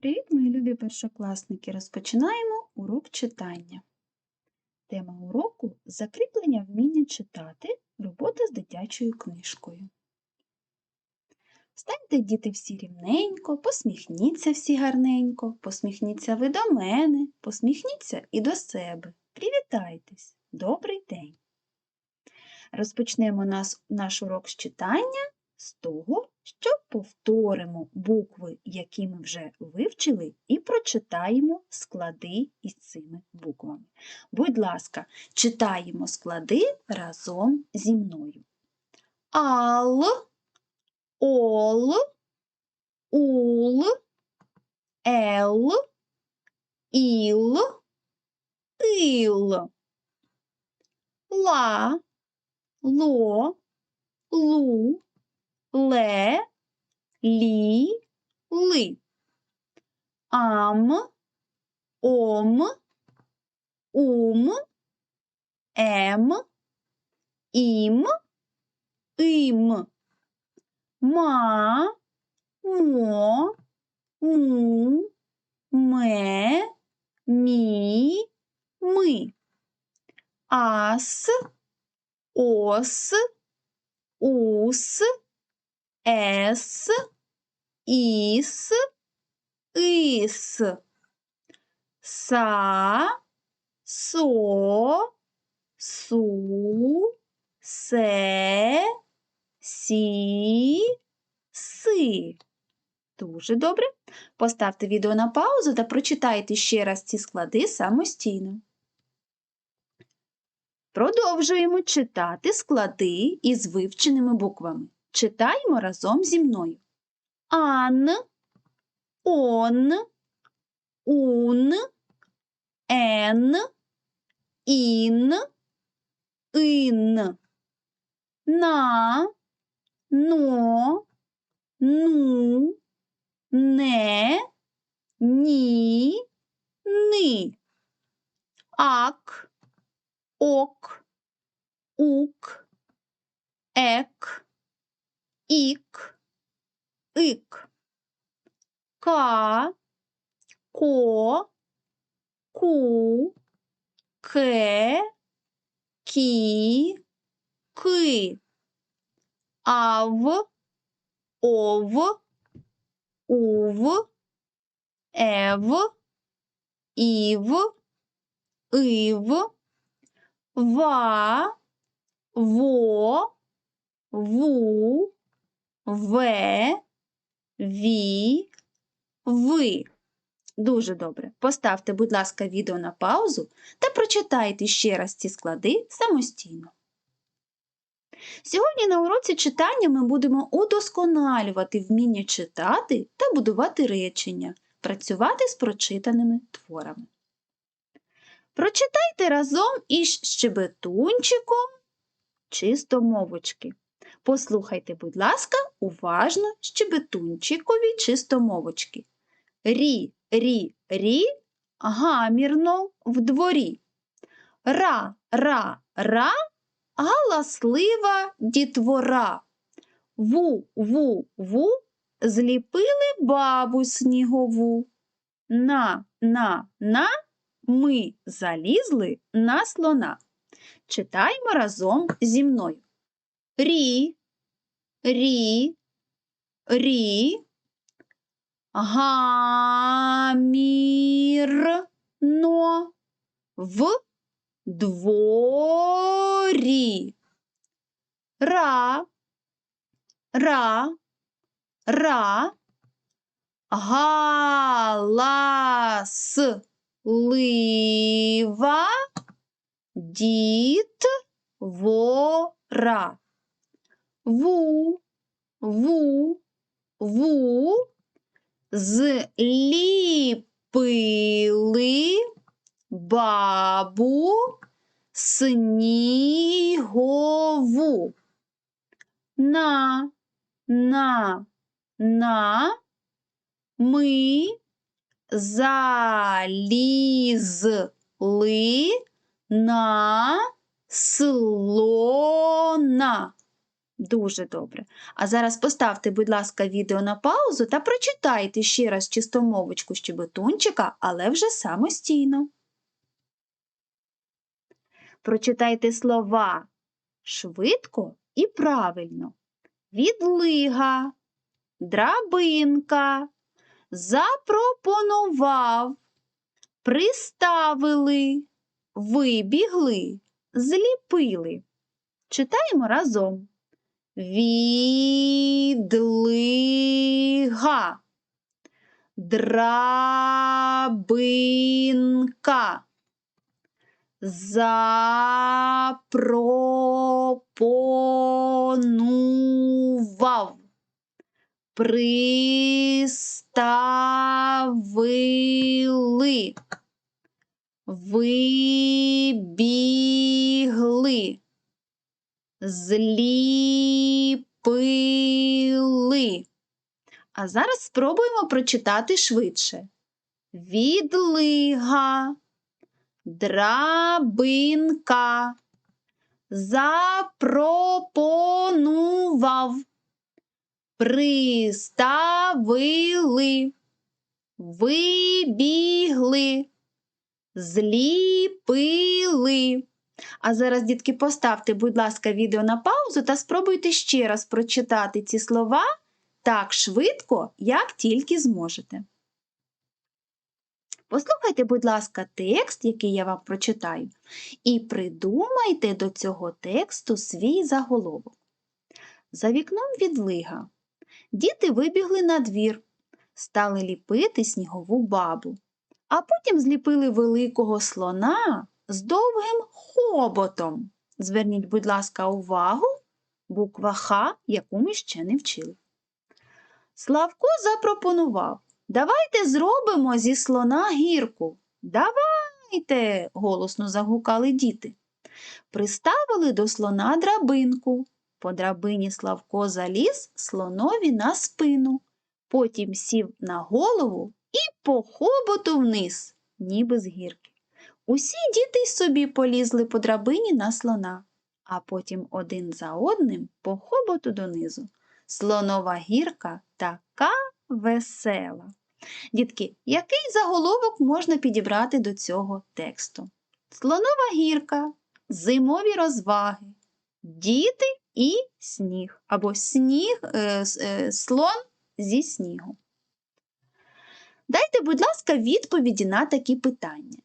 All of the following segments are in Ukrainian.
Привіт, мої любі першокласники! Розпочинаємо урок читання. Тема уроку закріплення вміння читати, робота з дитячою книжкою. Станьте, діти, всі рівненько, посміхніться всі гарненько, посміхніться ви до мене, посміхніться і до себе. Привітайтесь! Добрий день! Розпочнемо наш урок з читання з того, що повторимо букви, які ми вже вивчили, і прочитаємо склади із цими буквами. Будь ласка, читаємо склади разом зі мною. Ал, ол, ул, ел, іл, ил, ла, ло, лу, ле, лі, ли. Ам, ом, ум, ем, ім, ім. Ма, мо, му, ме, мі, ми. Ас, ос, ус, ес, іс, іс. Са, со, су, се, сі, си. Дуже добре. Поставте відео на паузу та прочитайте ще раз ці склади самостійно. Продовжуємо читати склади із вивченими буквами. Читаємо разом зі мною. Ан, он, ун, ен, ін, ин. На, но, ну, не, ні, ни. Ак, ок, ук, ек, ік, ик. Ка, ко, ку, ке, кі, ки. Ав, ов, ув, ев, ів, ив, ва, во, ву, ве, ві, ви. Дуже добре. Поставте, будь ласка, відео на паузу та прочитайте ще раз ці склади самостійно. Сьогодні на уроці читання ми будемо удосконалювати вміння читати та будувати речення, працювати з прочитаними творами. Прочитайте разом із щебетунчиком чистомовочки. Послухайте, будь ласка, уважно щебетунчикові чистомовочки. Рі, рі, рі, гамірно в дворі. Ра, ра, ра, галаслива дітвора. Ву, ву, ву, зліпили бабу снігову. На, на, на, ми залізли на слона. Читаємо разом зі мною. Рі, рі, рі, гамірно в дворі. Ра, ра, ра, галаслива дітвора. Ву, ву, ву, зліпили бабу снігову. На, на, на, ми залізли на слона. Дуже добре. А зараз поставте, будь ласка, відео на паузу та прочитайте ще раз чистомовочку щебетунчика, але вже самостійно. Прочитайте слова швидко і правильно. Відлига, драбинка, запропонував, приставили, вибігли, зліпили. Читаємо разом. Відлига, драбинка, запропонував, приставили, вибігли, зліпили. А зараз спробуємо прочитати швидше. Відлига, драбинка, запропонував, приставили, вибігли, зліпили. А зараз, дітки, поставте, будь ласка, відео на паузу та спробуйте ще раз прочитати ці слова так швидко, як тільки зможете. Послухайте, будь ласка, текст, який я вам прочитаю, і придумайте до цього тексту свій заголовок. За вікном відлига. Діти вибігли на двір, стали ліпити снігову бабу, а потім зліпили великого слона з довгим хоботом. Зверніть, будь ласка, увагу, буква Х, яку ми ще не вчили. Славко запропонував Давайте зробимо зі слона гірку. Давайте, голосно загукали діти. Приставили до слона драбинку. По драбині Славко заліз слонові на спину, потім сів на голову і по хоботу вниз, ніби з гірки. Усі діти й собі полізли по драбині на слона, а потім один за одним по хоботу донизу. Слонова гірка така весела. Дітки, який заголовок можна підібрати до цього тексту? Слонова гірка, зимові розваги, діти і сніг, або сніг, е, е, слон зі снігу. Дайте, будь ласка, відповіді на такі питання.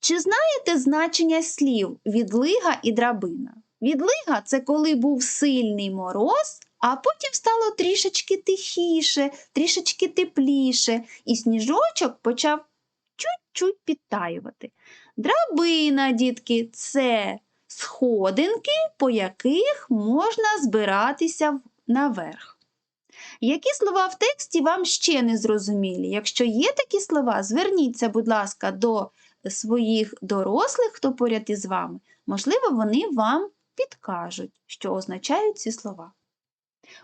Чи знаєте значення слів відлига і драбина? Відлига це коли був сильний мороз, а потім стало трішечки тихіше, трішечки тепліше, і сніжочок почав чуть-чуть підтаювати. Драбина, дітки, це сходинки, по яких можна збиратися наверх. Які слова в тексті вам ще не зрозумілі? Якщо є такі слова, зверніться, будь ласка, до своїх дорослих, хто поряд із вами. Можливо, вони вам підкажуть, що означають ці слова.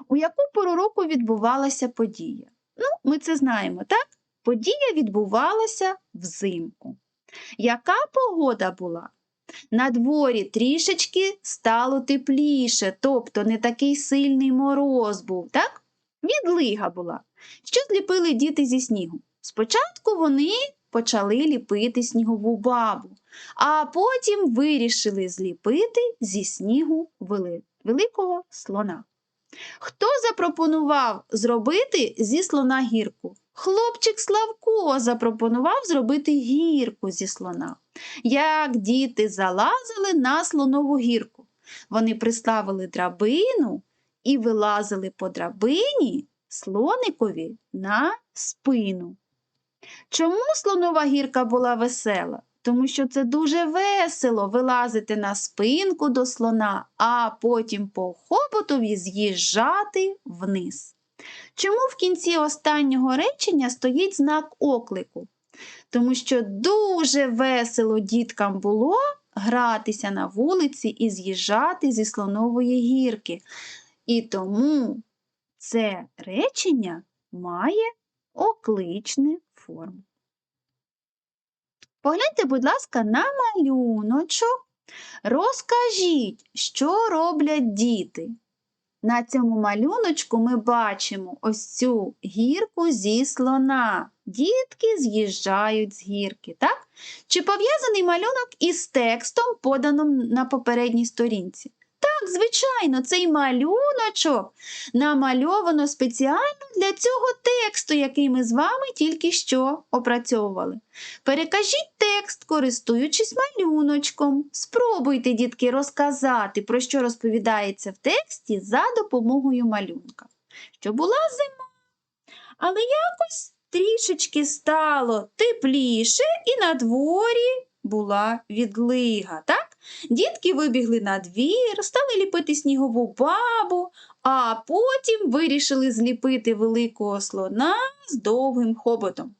У яку пору року відбувалася подія? Ну, ми це знаємо, так? Подія відбувалася взимку. Яка погода була? На дворі трішечки стало тепліше, тобто не такий сильний мороз був, так? Відлига була. Що зліпили діти зі снігу? Спочатку вони почали ліпити снігову бабу, а потім вирішили зліпити зі снігу великого слона. Хто запропонував зробити зі слона гірку? Хлопчик Славко запропонував зробити гірку зі слона. Як діти залазили на слонову гірку. Вони приставили драбину і вилазили по драбині слоникові на спину. Чому слонова гірка була весела? тому що це дуже весело вилазити на спинку до слона, а потім по хоботові з'їжджати вниз. Чому в кінці останнього речення стоїть знак оклику? Тому що дуже весело діткам було гратися на вулиці і з'їжджати зі слонової гірки. І тому це речення має окличну форму. Погляньте, будь ласка, на малюночок. Розкажіть, що роблять діти. На цьому малюночку ми бачимо ось цю гірку зі слона. Дітки з'їжджають з гірки, так? Чи пов'язаний малюнок із текстом, поданим на попередній сторінці? Так, звичайно, цей малюночок намальовано спеціально для цього тексту, який ми з вами тільки що опрацьовували. Перекажіть текст, користуючись малюночком. Спробуйте, дітки, розказати, про що розповідається в тексті за допомогою малюнка. Що була зима, але якось трішечки стало тепліше, і на дворі була відлига. так? Дітки вибігли на двір, стали ліпити снігову бабу, а потім вирішили зліпити великого слона з довгим хоботом.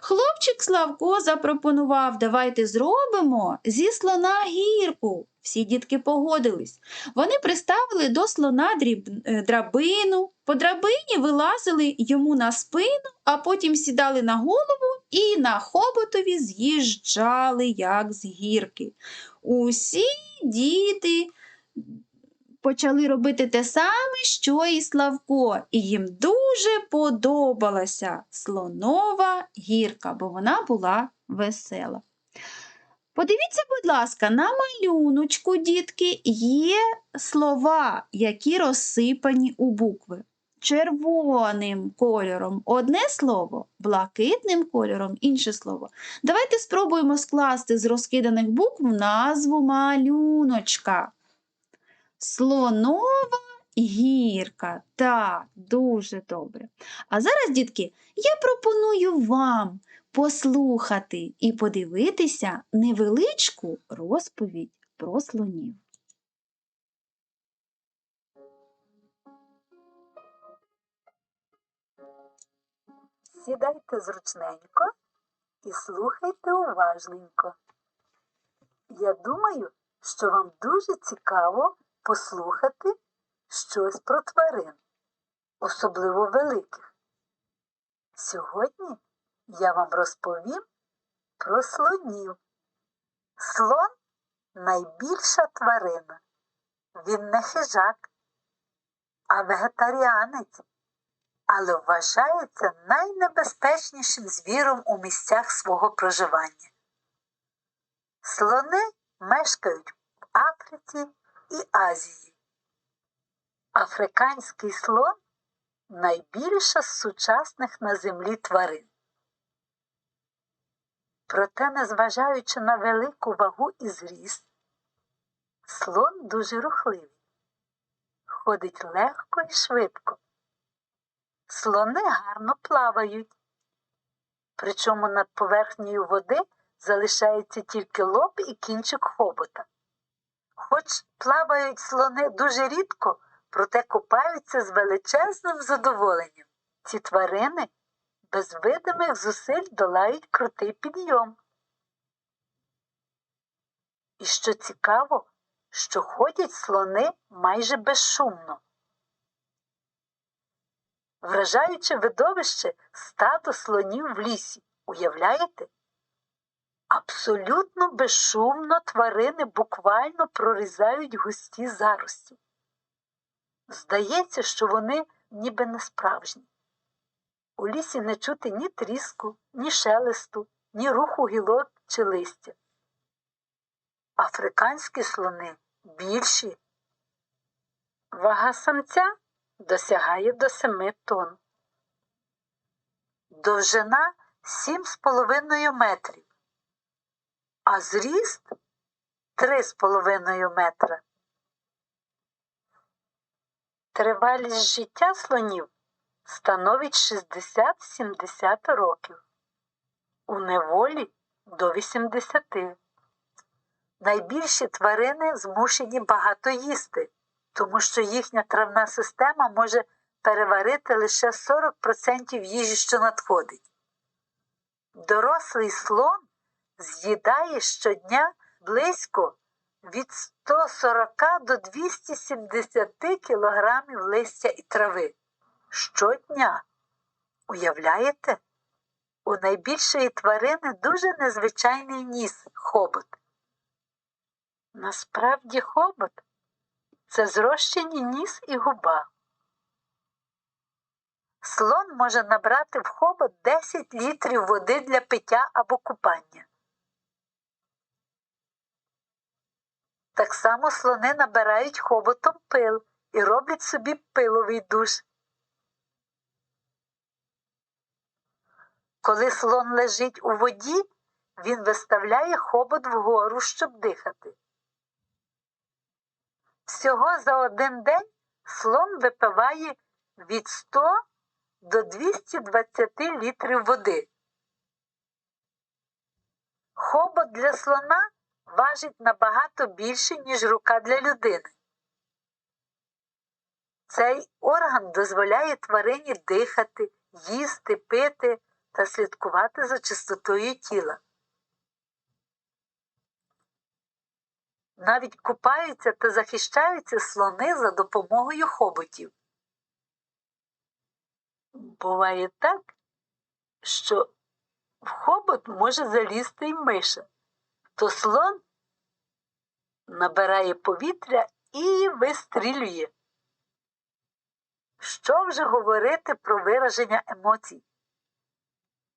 Хлопчик Славко запропонував, давайте зробимо зі слона гірку. Всі дітки погодились. Вони приставили до слона дріб... е, драбину, по драбині вилазили йому на спину, а потім сідали на голову і на хоботові з'їжджали, як з гірки. Усі діти почали робити те саме, що і Славко, і їм дуже подобалася слонова гірка, бо вона була весела. Подивіться, будь ласка, на малюночку, дітки, є слова, які розсипані у букви. Червоним кольором одне слово, блакитним кольором інше слово. Давайте спробуємо скласти з розкиданих букв назву малюночка. Слонова гірка. Так, дуже добре. А зараз, дітки, я пропоную вам послухати і подивитися невеличку розповідь про слонів. Сідайте зручненько і слухайте уважненько. Я думаю, що вам дуже цікаво послухати щось про тварин, особливо великих. Сьогодні я вам розповім про слонів. Слон найбільша тварина. Він не хижак, а вегетаріанець але вважається найнебезпечнішим звіром у місцях свого проживання. Слони мешкають в Африці і Азії. Африканський слон найбільша з сучасних на землі тварин. Проте, незважаючи на велику вагу і зріст, слон дуже рухливий, ходить легко і швидко. Слони гарно плавають, причому над поверхнею води залишається тільки лоб і кінчик хобота. Хоч плавають слони дуже рідко, проте купаються з величезним задоволенням. Ці тварини без видимих зусиль долають крутий підйом. І що цікаво, що ходять слони майже безшумно. Вражаюче видовище стадо слонів в лісі. Уявляєте? Абсолютно безшумно тварини буквально прорізають густі зарості. Здається, що вони ніби не справжні. У лісі не чути ні тріску, ні шелесту, ні руху гілок чи листя. Африканські слони більші. Вага самця досягає до 7 тонн. Довжина 7,5 метрів, а зріст 3,5 метра. Тривалість життя слонів становить 60-70 років, у неволі до 80. Найбільші тварини змушені багато їсти тому що їхня травна система може переварити лише 40% їжі, що надходить. Дорослий слон з'їдає щодня близько від 140 до 270 кілограмів листя і трави. Щодня. Уявляєте? У найбільшої тварини дуже незвичайний ніс хобот. Насправді хобот це зрощені ніс і губа. Слон може набрати в хобот 10 літрів води для пиття або купання. Так само слони набирають хоботом пил і роблять собі пиловий душ. Коли слон лежить у воді, він виставляє хобот вгору, щоб дихати. Всього за один день слон випиває від 100 до 220 літрів води. Хобот для слона важить набагато більше, ніж рука для людини. Цей орган дозволяє тварині дихати, їсти, пити та слідкувати за чистотою тіла. Навіть купаються та захищаються слони за допомогою хоботів. Буває так, що в хобот може залізти й миша, то слон набирає повітря і вистрілює. Що вже говорити про вираження емоцій?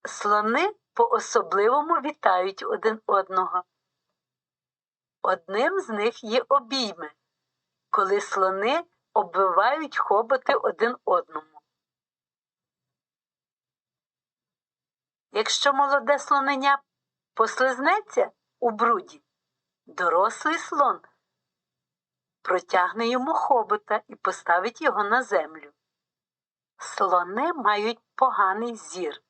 Слони по-особливому вітають один одного. Одним з них є обійми, коли слони обвивають хоботи один одному. Якщо молоде слоненя послизнеться у бруді, дорослий слон протягне йому хобота і поставить його на землю. Слони мають поганий зір,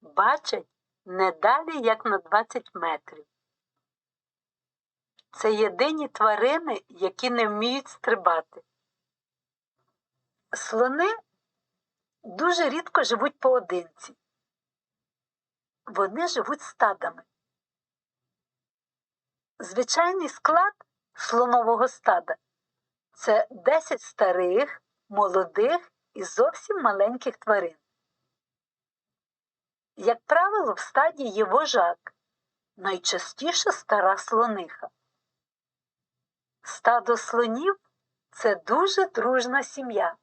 бачать не далі, як на 20 метрів. Це єдині тварини, які не вміють стрибати. Слони дуже рідко живуть поодинці. Вони живуть стадами. Звичайний склад слонового стада це 10 старих, молодих і зовсім маленьких тварин. Як правило, в стаді є вожак, найчастіше стара слониха. Стадо слонів це дуже дружна сім'я.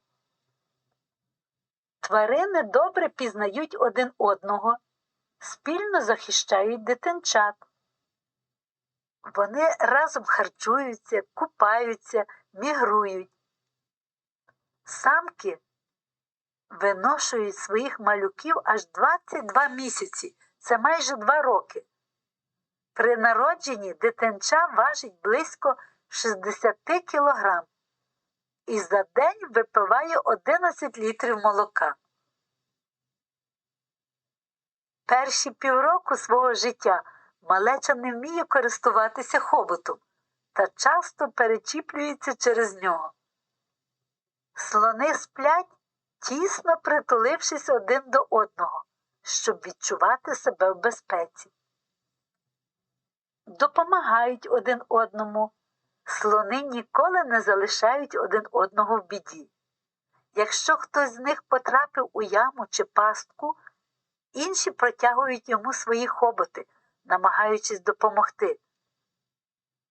Тварини добре пізнають один одного, спільно захищають дитинчат. Вони разом харчуються, купаються, мігрують. Самки виношують своїх малюків аж 22 місяці, це майже 2 роки. При народженні дитинча важить близько 60 кілограм і за день випиває 11 літрів молока. Перші півроку свого життя малеча не вміє користуватися хоботом та часто перечіплюється через нього. Слони сплять, тісно притулившись один до одного, щоб відчувати себе в безпеці. Допомагають один одному. Слони ніколи не залишають один одного в біді. Якщо хтось з них потрапив у яму чи пастку, інші протягують йому свої хоботи, намагаючись допомогти.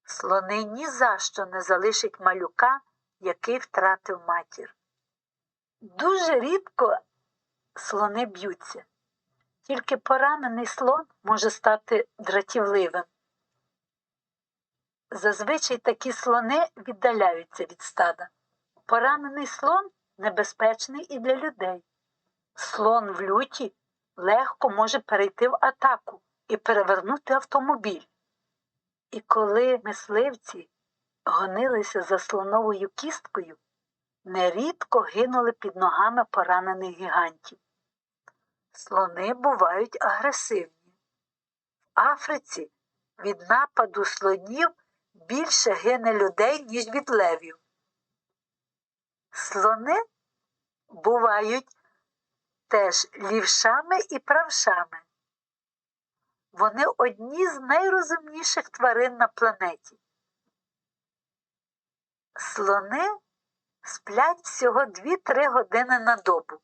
Слони ні за що не залишать малюка, який втратив матір. Дуже рідко слони б'ються, тільки поранений слон може стати дратівливим. Зазвичай такі слони віддаляються від стада. Поранений слон небезпечний і для людей. Слон в люті легко може перейти в атаку і перевернути автомобіль. І коли мисливці гонилися за слоновою кісткою, нерідко гинули під ногами поранених гігантів. Слони бувають агресивні. В Африці від нападу слонів більше гине людей, ніж від левів. Слони бувають теж лівшами і правшами. Вони одні з найрозумніших тварин на планеті. Слони сплять всього 2-3 години на добу.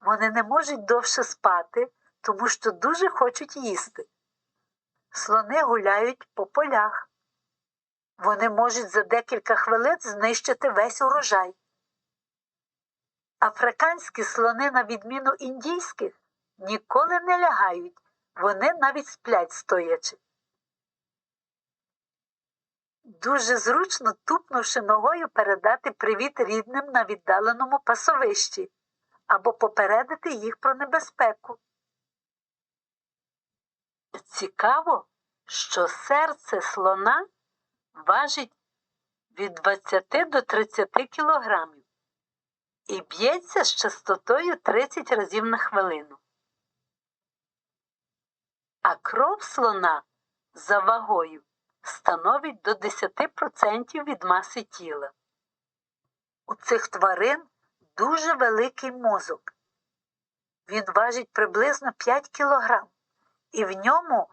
Вони не можуть довше спати, тому що дуже хочуть їсти. Слони гуляють по полях. Вони можуть за декілька хвилин знищити весь урожай. Африканські слони, на відміну індійських, ніколи не лягають, вони навіть сплять стоячи. Дуже зручно, тупнувши ногою, передати привіт рідним на віддаленому пасовищі або попередити їх про небезпеку. Цікаво, що серце слона важить від 20 до 30 кілограмів і б'ється з частотою 30 разів на хвилину. А кров слона за вагою становить до 10% від маси тіла. У цих тварин дуже великий мозок. Він важить приблизно 5 кілограм, і в ньому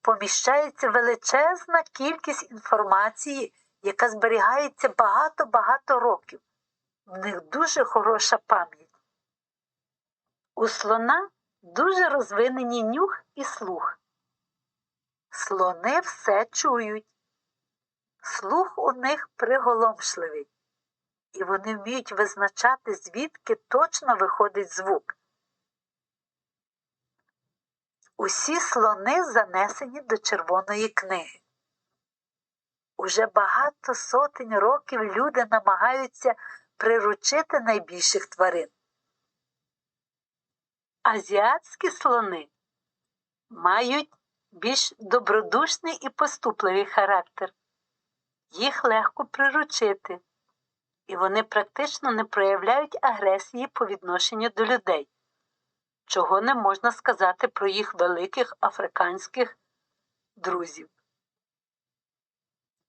поміщається величезна кількість інформації, яка зберігається багато-багато років. В них дуже хороша пам'ять. У слона дуже розвинені нюх і слух. Слони все чують. Слух у них приголомшливий, і вони вміють визначати, звідки точно виходить звук. Усі слони занесені до Червоної книги. Уже багато сотень років люди намагаються приручити найбільших тварин. Азіатські слони мають більш добродушний і поступливий характер. Їх легко приручити, і вони практично не проявляють агресії по відношенню до людей, чого не можна сказати про їх великих африканських друзів.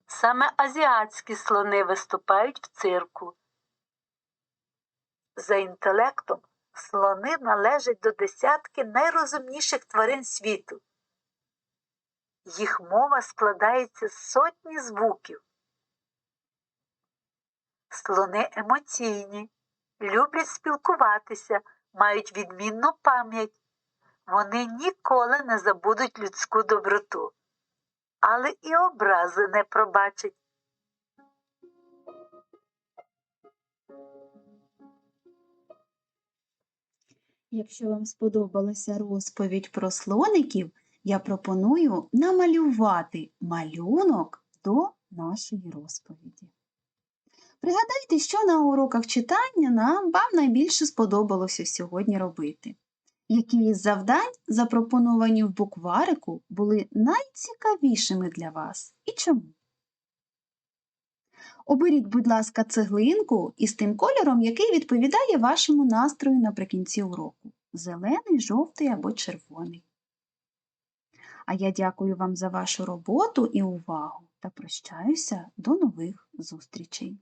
Саме азіатські слони виступають в цирку. За інтелектом слони належать до десятки найрозумніших тварин світу. Їх мова складається з сотні звуків. Слони емоційні, люблять спілкуватися, мають відмінну пам'ять. Вони ніколи не забудуть людську доброту, але і образи не пробачать. Якщо вам сподобалася розповідь про слоників, я пропоную намалювати малюнок до нашої розповіді. Пригадайте, що на уроках читання нам вам найбільше сподобалося сьогодні робити. Які із завдань, запропоновані в букварику, були найцікавішими для вас і чому? Оберіть, будь ласка, цеглинку із тим кольором, який відповідає вашому настрою наприкінці уроку зелений, жовтий або червоний. А я дякую вам за вашу роботу і увагу та прощаюся до нових зустрічей.